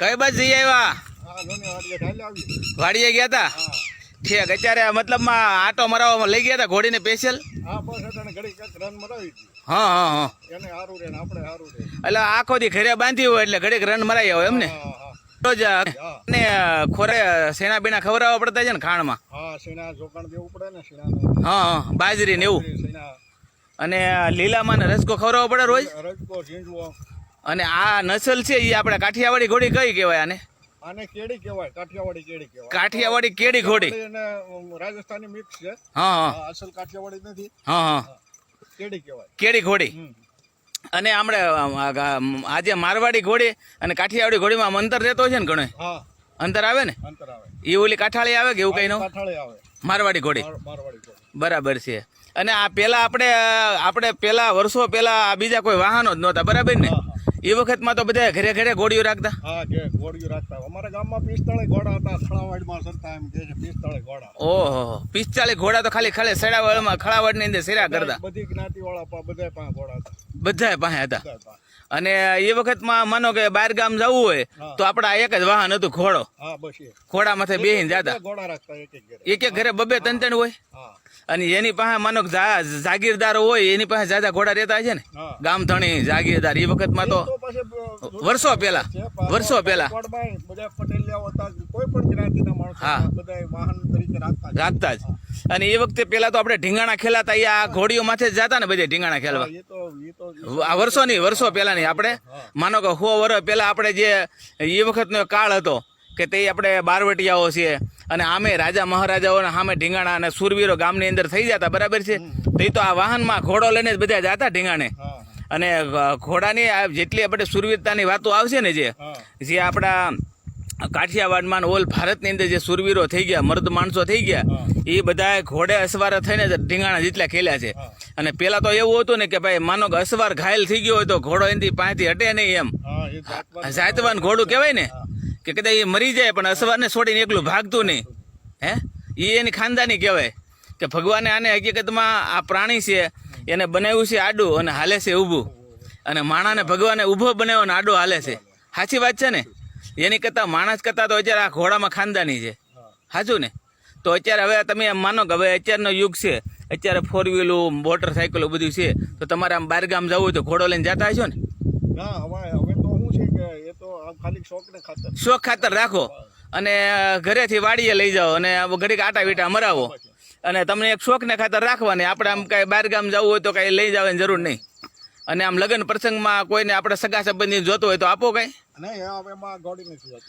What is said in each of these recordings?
કઈ બાજુ જઈ આવ્યા? વાડીએ આવી. ગયા હતા ઠીક અત્યારે મતલબમાં આટો મરાવવામાં લઈ ગયા હતા ઘોડીને સ્પેશિયલ? હા હા હા એટલે આખો દી ઘરે બાંધી હોય એટલે ઘડીક રન મરાઈ હોય એમને રોજ ને ખોરે શેણા બીણા ખવડાવવા પડતા છે ને ખાણમાં? હા બાજરી ને એવું? અને લીલામાં ને રસકો ખવડાવવો પડે રોજ? ઝીંઝવો અને આ નસલ છે એ આપણે કાઠિયાવાડી ઘોડી કઈ કહેવાય આને? આને કેડી કહેવાય? કાઠિયાવાડી કેડી કહેવાય? કાઠિયાવાડી કેડી ઘોડી? અને રાજસ્થાની મિક્સ છે. હા હા. અસલ કાઠિયાવાડી નથી. હા હા. કેડી કહેવાય. કેડી ઘોડી. અને આપણે આજે મારવાડી ઘોડી અને કાઠિયાવાડી ઘોડીમાં અંતર રહેતો છે ને ઘણો? હા. અંતર આવે ને? અંતર આવે. એ ઓલી કાઠાળી આવે કે એવું કઈ નો? કાઠાળે આવે. મારવાડી ઘોડી. મારવાડી બરાબર છે. અને આ પેલા આપણે આપણે પેલા વર્ષો પેલા બીજા કોઈ વાહનો જ નહોતા બરાબર ને? એ વખતમાં તો બધા ઘરે ઘરે ગોળીઓ રાખતા? હા ઘોડીઓ રાખતા. અમારા ગામમાં પિસ્તાળે ઘોડા હતા ખળાવાડમાં સરતા એમ કે છે પિસ્તાળે ઘોડા. ઓહો ઘોડા તો ખાલી ખાલી સેડાવાળમાં ખળાવડની અંદર સેરા કરતા. બધી જ્ઞાતિ વાળા બધા પાસે ઘોડા હતા. બધા પાસે હતા. અને એ વખતમાં માનો કે બહાર ગામ જવું હોય તો આપડા એક જ વાહન હતું ઘોડો. ઘોડા માથે બેહીને જતા. એક એક ઘરે. બબે ત્રણ ત્રણ હોય અને એની પાસે માનો જાગીરદાર હોય એની પાસે જાજા ઘોડા રહેતા છે ને? ગામ ધણી જાગીરદાર એ વખતમાં તો તો વર્ષો પહેલા વર્ષો પહેલા. હા. રાખતા જ. અને એ વખતે પેલા તો આપણે ઢીંગાણા ખેલાતા આ ઘોડીઓ માથે જતા ને બધે ઢીંગાણા ખેલવા. એ નહીં વર્ષો પહેલાંની આપણે? માનો કે સો વર્ષ પહેલા આપણે જે એ વખતનો કાળ હતો કે તે આપણે બારવટિયાઓ છીએ અને આમે રાજા મહારાજાઓના સામે ઢીંગાણા અને સુરવીરો ગામની અંદર થઈ જતા બરાબર છે? તો એ તો આ વાહનમાં ઘોડો લઈને જ બધા જતા ઢીંગાણે. અને ઘોડાની આ જેટલી આપણે સુરવીરતાની વાતો આવશે ને જે જે આપણા કાઠિયાવાડમાં ઓલ ભારતની અંદર જે સુરવીરો થઈ ગયા મર્દ માણસો થઈ ગયા એ બધા ઘોડે અસવાર થઈને ઢીંગાણા જેટલા ખેલ્યા છે. અને પેલા તો એવું હતું ને કે ભાઈ માનો કે અસવાર ઘાયલ થઈ ગયો હોય તો ઘોડો એની પાંચથી હટે નહીં એમ. જાતવાન ઘોડું કહેવાય ને કે કદાચ એ મરી જાય પણ અસવારને છોડીને એકલું ભાગતું નહીં. હે? એ એની ખાનદાની કહેવાય કે ભગવાને આને હકીકતમાં આ પ્રાણી છે એને બનાવ્યું છે આડું અને હાલે છે ઊભું. અને માણાને ભગવાને ઊભો બનાવ્યો અને આડો હાલે છે. સાચી વાત છે ને? એની કરતાં માણસ કરતાં તો અત્યારે આ ઘોડામાં ખાનદાની છે. સાચું ને? તો અત્યારે હવે તમે એમ માનો કે હવે અત્યારનો યુગ છે. અત્યારે ફોર વ્હીલું મોટર સાયકલો બધું છે. તો તમારે આમ બહાર ગામ જવું હોય તો ઘોડો લઈને જતા હશો ને? ના હવે હવે તો શું છે કે એ તો આમ ખાલી શોખને ખાતર. શોખ ખાતર રાખો. અને ઘરેથી વાડીએ લઈ જાઓ અને ઘડીક આટા વીટા મરાવો. અને તમને એક શોખને ખાતર રાખવાની. આપણે આમ કાંઈ બહાર ગામ જવું હોય તો કાંઈ લઈ જવાની જરૂર નહીં. અને આમ લગ્ન પ્રસંગમાં કોઈને આપણે સગા સંબંધી જોતો હોય તો આપો કાંઈ?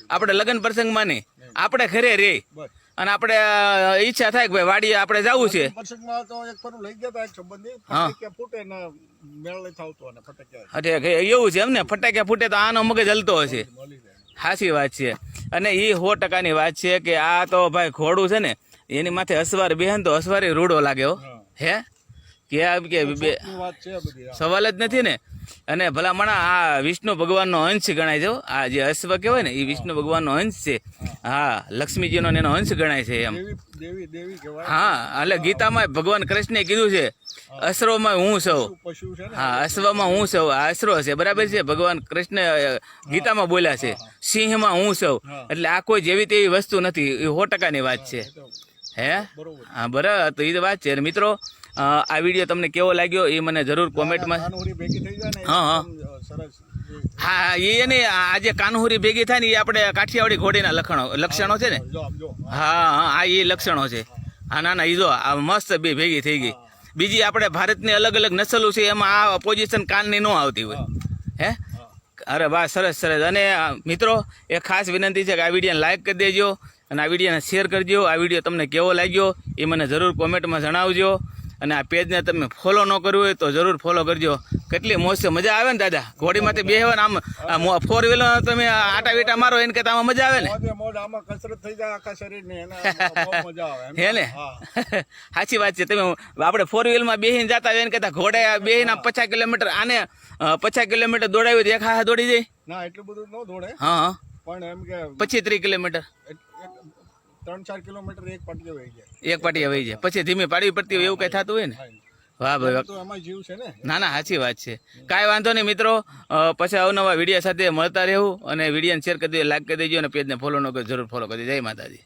આપણે લગ્ન પ્રસંગમાં નહીં. આપણે ઘરે રે. અને આપણે ઈચ્છા થાય કે ભાઈ વાડીએ આપણે જવું છે. એવું છે એમ ને ફટાક્યા. ફૂટે તો આનો મગજ હલતો હશે. સાચી વાત છે. અને એ સો ટકાની વાત છે કે આ તો ભાઈ ઘોડું છે ને એની માથે અસવાર બેહન તો અસવારે રૂડો લાગ્યો હે? કે આમ કે બે. સવાલ જ નથી ને? અને ભલામણા આ વિષ્ણુ ભગવાનનો અંશ ગણાય છે આ જે અશ્વ કહેવાય ને એ વિષ્ણુ ભગવાનનો અંશ છે. હા લક્ષ્મીજીનો ને એનો અંશ ગણાય છે એમ. હા એટલે ગીતામાં ભગવાન કૃષ્ણે કીધું છે અસરોમાં હું સૌ હા અશ્વમાં હું સૌ આ અસરો છે બરાબર છે? ભગવાન કૃષ્ણ ગીતામાં બોલ્યા છે સિંહમાં હું સૌ એટલે આ કોઈ જેવી તેવી વસ્તુ નથી. એ સો ટકાની વાત છે. હે હા? બરાબર. તો એ વાત છે. મિત્રો આ વીડિયો તમને કેવો લાગ્યો એ મને જરૂર કોમેન્ટમાં ને હા, હા. સરસ. હા એ એને આ જે કાનહુરી ભેગી થાય ને એ આપણે કાઠિયાવાડી ઘોડીના લક્ષણો લક્ષણો છે ને? હા હા આ એ લક્ષણો છે. હા ના ના એ જો આ મસ્ત બે ભેગી થઈ ગઈ. બીજી આપણે ભારતની અલગ અલગ નસલો છે એમાં આ પોઝિશન કાનની ન આવતી હોય. હે. અરે વાહ સરસ સરસ. અને મિત્રો એ ખાસ વિનંતી છે કે આ વિડીયોને લાઇક કરી દેજો અને આ વિડીયોને શેર કરજો. આ વીડિયો તમને કેવો લાગ્યો એ મને જરૂર કોમેન્ટમાં જણાવજો. અને આ પેજને તમે ફોલો ન કરવું હોય તો જરૂર ફોલો કરજો. કેટલી મોજ છે મજા આવે ને દાદા. ઘોડીમાંથી બેહવા ને આમ ફોર વ્હીલર તમે આટા વીટા મારો એને કરતા આમાં મજા આવે ને? આમાં કસરત થઈ જાય આખા શરીરની મજા આવે હે ને? સાચી વાત છે. તમે આપણે ફોર વ્હીલમાં બેહીને જતા હોય એને કરતા ઘોડે બેહીને પચાસ કિલોમીટર આને પચાસ કિલોમીટર દોડાવ્યું એક હા દોડી જાય? ના એટલું બધું ન દોડે હા પણ એમ કે પછી ત્રીસ કિલોમીટર. ત્રણ ચાર કિલોમીટર એક પાટીએ વહી જાય. એક પાટી વહી જાય. પછી ધીમે પાડવી પડતી હોય એવું કઈ થતું હોય ને? વાહ ભાઈ તો એમાં જીવ છે ને? ના ના સાચી વાત છે. કાંઈ વાંધો નહીં મિત્રો. પછી અવનવા વીડિયો સાથે મળતા રહેવું અને વિડીયોને શેર કરી દેજો લાઈક કરી દેજો અને પેજને ફોલો ન કરો જરૂર ફોલો કરી જય માતાજી.